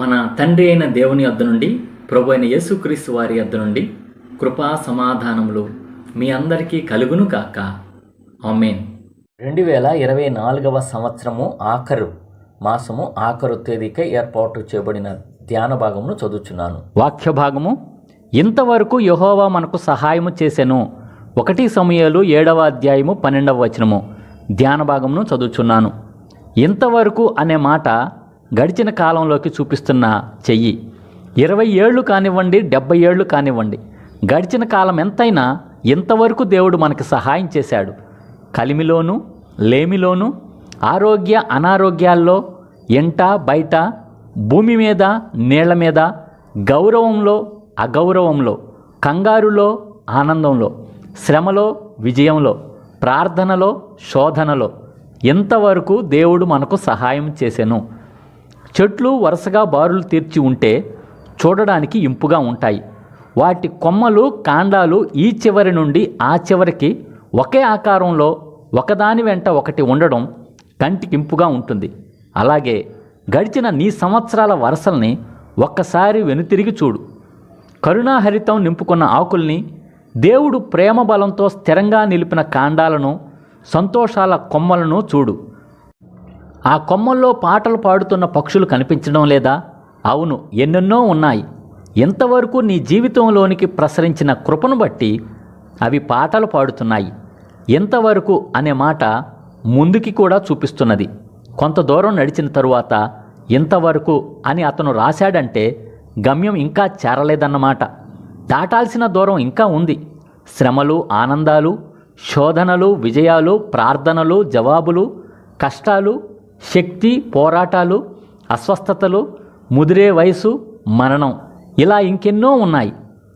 మన తండ్రి అయిన దేవుని వద్ద నుండి ప్రభు అయిన యేసుక్రీస్తు వారి వద్ద నుండి కృపా సమాధానములు మీ అందరికీ కలుగును కాక ఆమెన్. రెండు వేల ఇరవై నాలుగవ సంవత్సరము ఆఖరు మాసము ఆఖరు తేదీకే ఏర్పాటు చేయబడిన ధ్యాన భాగమును చదువుచున్నాను. వాక్య భాగము ఇంతవరకు యహోవా మనకు సహాయము చేసెను. ఒకటి సమయాలు ఏడవ అధ్యాయము పన్నెండవ వచనము. ధ్యాన భాగమును చదువుచున్నాను. ఇంతవరకు అనే మాట గడిచిన కాలంలోకి చూపిస్తున్న చెయ్యి. ఇరవై ఏళ్ళు కానివ్వండి డెబ్బై ఏళ్ళు కానివ్వండి. గడిచిన కాలం ఎంతైనా ఇంతవరకు దేవుడు మనకి సహాయం చేశాడు. కలిమిలోను లేమిలోను ఆరోగ్య అనారోగ్యాల్లో ఎంట బయట భూమి మీద నీళ్ళ మీద గౌరవంలో అగౌరవంలో కంగారులో ఆనందంలో శ్రమలో విజయంలో ప్రార్థనలో శోధనలో ఎంతవరకు దేవుడు మనకు సహాయం చేసెను చెట్లు వరుసగా బారులు తీర్చి ఉంటే చూడడానికి ఇంపుగా ఉంటాయి. వాటి కొమ్మలు కాండాలు ఈ చివరి నుండి ఆ చివరికి ఒకే ఆకారంలో ఒకదాని వెంట ఒకటి ఉండడం కంటికి ఇంపుగా ఉంటుంది. అలాగే గడిచిన నీ సంవత్సరాల వరసల్ని ఒక్కసారి వెనుతిరిగి చూడు. కరుణాహరితం నింపుకున్న ఆకుల్ని దేవుడు ప్రేమ బలంతో స్థిరంగా నిలిపిన కాండాలను సంతోషాల కొమ్మలను చూడు. ఆ కొమ్మల్లో పాటలు పాడుతున్న పక్షులు కనిపించడం లేదా? అవును ఎన్నెన్నో ఉన్నాయి. ఇంతవరకు నీ జీవితంలోనికి ప్రసరించిన కృపను బట్టి అవి పాటలు పాడుతున్నాయి. ఇంతవరకు అనే మాట ముందుకి కూడా చూపిస్తున్నది. కొంత దూరం నడిచిన తరువాత ఇంతవరకు అని అతను రాశాడంటే గమ్యం ఇంకా చేరలేదన్నమాట. దాటాల్సిన దూరం ఇంకా ఉంది. శ్రమలు ఆనందాలు శోధనలు విజయాలు ప్రార్థనలు జవాబులు కష్టాలు శక్తి పోరాటాలు అస్వస్థతలు ముదిరే వయసు మరణం ఇలా ఇంకెన్నో ఉన్నాయి.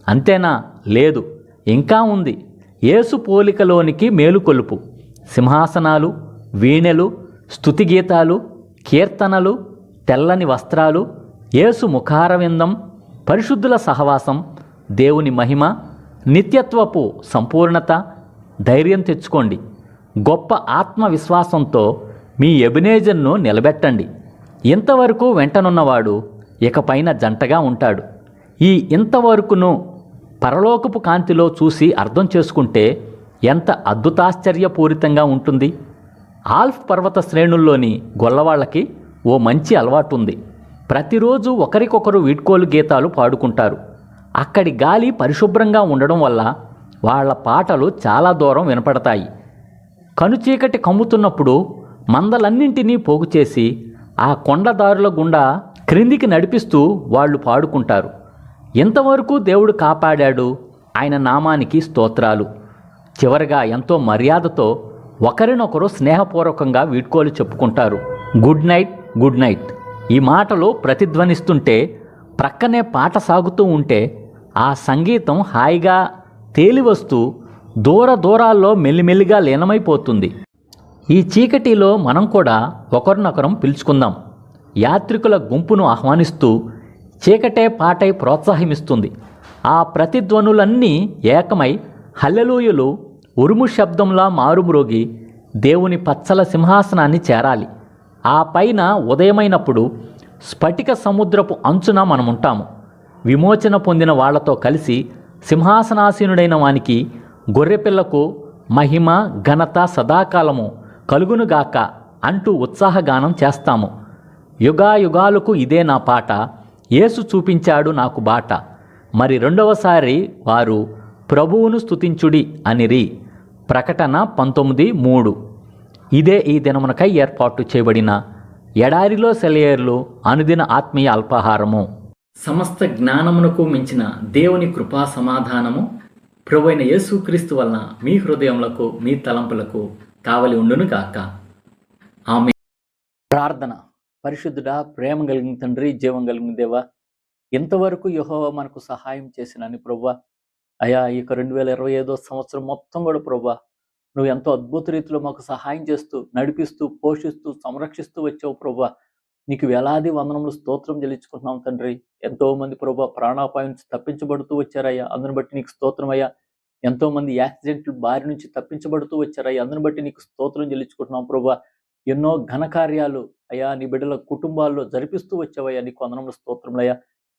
అంతేనా? లేదు. ఇంకా ఉంది. ఏసు పోలికలోనికి మేలుకొలుపు. సింహాసనాలు వీణెలు స్థుతిగీతాలు కీర్తనలు తెల్లని వస్త్రాలు ఏసు ముఖారవిందం పరిశుద్ధుల సహవాసం దేవుని మహిమ నిత్యత్వపు సంపూర్ణత ధైర్యం తెచ్చుకోండి. గొప్ప ఆత్మవిశ్వాసంతో మీ ఎబినేజన్ను నిలబెట్టండి. ఇంతవరకు వెంటనున్నవాడు ఇకపైన జంటగా ఉంటాడు. ఈ ఇంతవరకును పరలోకపు కాంతిలో చూసి అర్థం చేసుకుంటే ఎంత అద్భుతాశ్చర్యపూరితంగా ఉంటుంది. ఆల్ఫ్ పర్వత శ్రేణుల్లోని గొల్లవాళ్ళకి ఓ మంచి అలవాటు ఉంది ప్రతిరోజు ఒకరికొకరు వీడ్కోలు గీతాలు పాడుకుంటారు. అక్కడి గాలి పరిశుభ్రంగా ఉండడం వల్ల వాళ్ళ పాటలు చాలా దూరం వినపడతాయి. కనుచీకటి కమ్ముతున్నప్పుడు మందలన్నింటినీ పోగు చేసి ఆ కొండదారుల గుండా క్రిందికి నడిపిస్తూ వాళ్ళు పాడుకుంటారు. ఇంతవరకు దేవుడు కాపాడాడు? ఆయన నామానికి స్తోత్రాలు. చివరగా ఎంతో మర్యాదతో ఒకరినొకరు స్నేహపూర్వకంగా వీడ్కోలు చెప్పుకుంటారు. Good night good night. ఈ మాటలు ప్రతిధ్వనిస్తుంటే ప్రక్కనే పాట సాగుతూ ఉంటే ఆ సంగీతం హాయిగా తేలివస్తూ దూర దూరాల్లో మెల్లిమెల్లిగా లీనమైపోతుంది. ఈ చీకటిలో మనం కూడా ఒకరినొకరం పిలుచుకుందాం. యాత్రికుల గుంపును ఆహ్వానిస్తూ చీకటే పాటై ప్రోత్సాహమిస్తుంది ఆ ప్రతిధ్వనులన్నీ ఏకమై హల్లెలూయలు ఉరుము శబ్దంలా మారుమ్రోగి దేవుని పచ్చల సింహాసనాన్ని చేరాలి. ఆ పైన ఉదయమైనప్పుడు స్ఫటిక సముద్రపు అంచున మనముంటాము. విమోచన పొందిన వాళ్ళతో కలిసి సింహాసనాసీనుడైన వానికి గొర్రెపిల్లకు మహిమ ఘనత సదాకాలము కలుగునుగాక అంటూ ఉత్సాహగానం చేస్తాము. యుగాయుగాలకు ఇదే నా పాట యేసు చూపించాడు నాకు బాట. మరి రెండవసారి వారు ప్రభువును స్తుతించుడి అనిరి. ప్రకటన పంతొమ్మిది మూడు. ఇదే ఈ దినమునకై ఏర్పాటు చేయబడిన ఎడారిలో సెలయేర్లు అనుదిన ఆత్మీయ అల్పాహారము. సమస్త జ్ఞానమునకు మించిన దేవుని కృపా సమాధానము. ప్రభు అయిన యేసుక్రీస్తు వలన మీ హృదయములకు మీ తలంపులకు కావలి ఉండును కాక ఆమె ప్రార్థన. పరిశుద్ధుడా ప్రేమ కలిగిన తండ్రి జీవం కలిగిన దేవా ఇంతవరకు యెహోవా మనకు సహాయం చేసినని ప్రభా అయా ఇక రెండు వేల ఇరవై ఐదో సంవత్సరం మొత్తం కూడా ప్రభా నువ్వు ఎంతో అద్భుత రీతిలో మాకు సహాయం చేస్తూ నడిపిస్తూ పోషిస్తూ సంరక్షిస్తూ వచ్చావు ప్రభా నీకు వేలాది వందనములు స్తోత్రం చెల్లించుకుంటున్నాం తండ్రి. ఎంతో మంది ప్రభా ప్రాణాపాయం తప్పించబడుతూ వచ్చారయ్యా. అందరిని బట్టి నీకు స్తోత్రం ఎంతో మంది యాక్సిడెంట్లు బారి నుంచి తప్పించబడుతూ వచ్చారయ్యా అందుని బట్టి నీకు స్తోత్రం చెల్లించుకుంటున్నాం ప్రభా. ఎన్నో ఘనకార్యాలు అయ్యా నీ బిడ్డల కుటుంబాల్లో జరిపిస్తూ వచ్చావయ్యా. నీకు అందనంలో స్తోత్రములయ్యా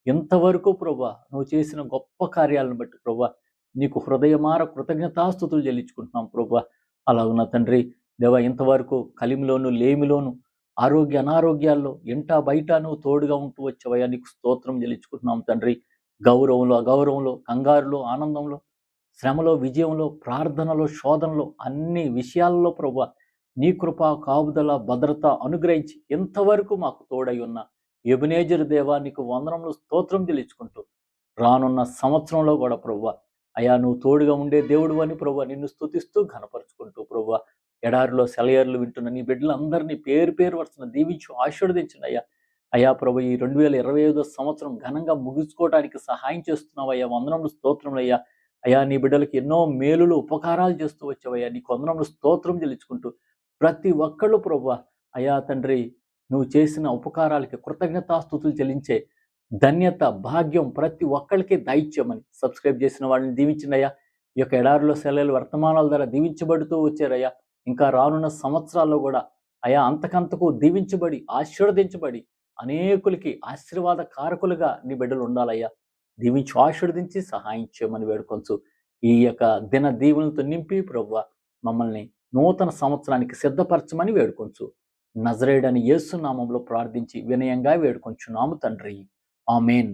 ఇంతవరకు ప్రభా నువ్వు చేసిన గొప్ప కార్యాలను బట్టి ప్రభా నీకు హృదయమార కృతజ్ఞతాస్థుతులు చెల్లించుకుంటున్నాం ప్రభా. ఉన్న తండ్రి దేవా ఇంతవరకు కలిమిలోను లేమిలోను ఆరోగ్య అనారోగ్యాల్లో ఇంటా బయట నువ్వు తోడుగా ఉంటూ వచ్చావయ్యా. నీకు స్తోత్రం చెల్లించుకుంటున్నాం తండ్రి. గౌరవంలో అగౌరవంలో కంగారులో ఆనందంలో శ్రమలో విజయంలో ప్రార్థనలో శోధనలో అన్ని విషయాల్లో ప్రభు నీ కృప కాపుదల భద్రత అనుగ్రహించి ఇంతవరకు మాకు తోడై ఉన్న ఎబినేజర్ దేవా నీకు వందనములు స్తోత్రం చెల్లించుకుంటూ రానున్న సంవత్సరంలో కూడా ప్రభు అయా నువ్వు తోడుగా ఉండే దేవుడు అని ప్రభు నిన్ను స్తుతిస్తూ ఘనపరుచుకుంటూ ప్రభు ఎడారిలో సెలయర్లు వింటున్న నీ బిడ్డలందరినీ పేరు పేరు వరుసన దీవించు ఆశీర్వదించండి అయ్యా. అయా ప్రభు ఈ రెండు వేల ఇరవై ఐదో సంవత్సరం ఘనంగా ముగించుకోవడానికి సహాయం చేస్తున్నావు అయ్యా వందనములు స్తోత్రములయ్యా అయా నీ బిడ్డలకి ఎన్నో మేలులు ఉపకారాలు చేస్తూ వచ్చావయ్యా. నీ కొందరంలో స్తోత్రం చెల్లించుకుంటూ ప్రతి ఒక్కళ్ళు ప్రభు అయా తండ్రి నువ్వు చేసిన ఉపకారాలకి కృతజ్ఞతాస్థుతులు చెల్లించే ధన్యత భాగ్యం ప్రతి ఒక్కరికి దైత్యమని సబ్స్క్రైబ్ చేసిన వాళ్ళని దీవించినయ్యా ఈ యొక్క ఎడారిలో సెలవులు వర్తమానాల ద్వారా దీవించబడుతూ వచ్చారయ్యా ఇంకా రానున్న సంవత్సరాల్లో కూడా అయా అంతకంతకు దీవించబడి ఆశీర్వదించబడి అనేకులకి ఆశీర్వాద కారకులుగా నీ బిడ్డలు ఉండాలయ్యా. దీవించి ఆశీర్వదించి సహాయం చేయమని వేడుకొంచు. ఈ యొక్క దిన దీవులతో నింపి ప్రవ్వ మమ్మల్ని నూతన సంవత్సరానికి సిద్ధపరచమని వేడుకొంచు. నజరేడని యేసు నామంలో ప్రార్థించి వినయంగా వేడుకొంచున్నాము తండ్రి. ఆమెన్.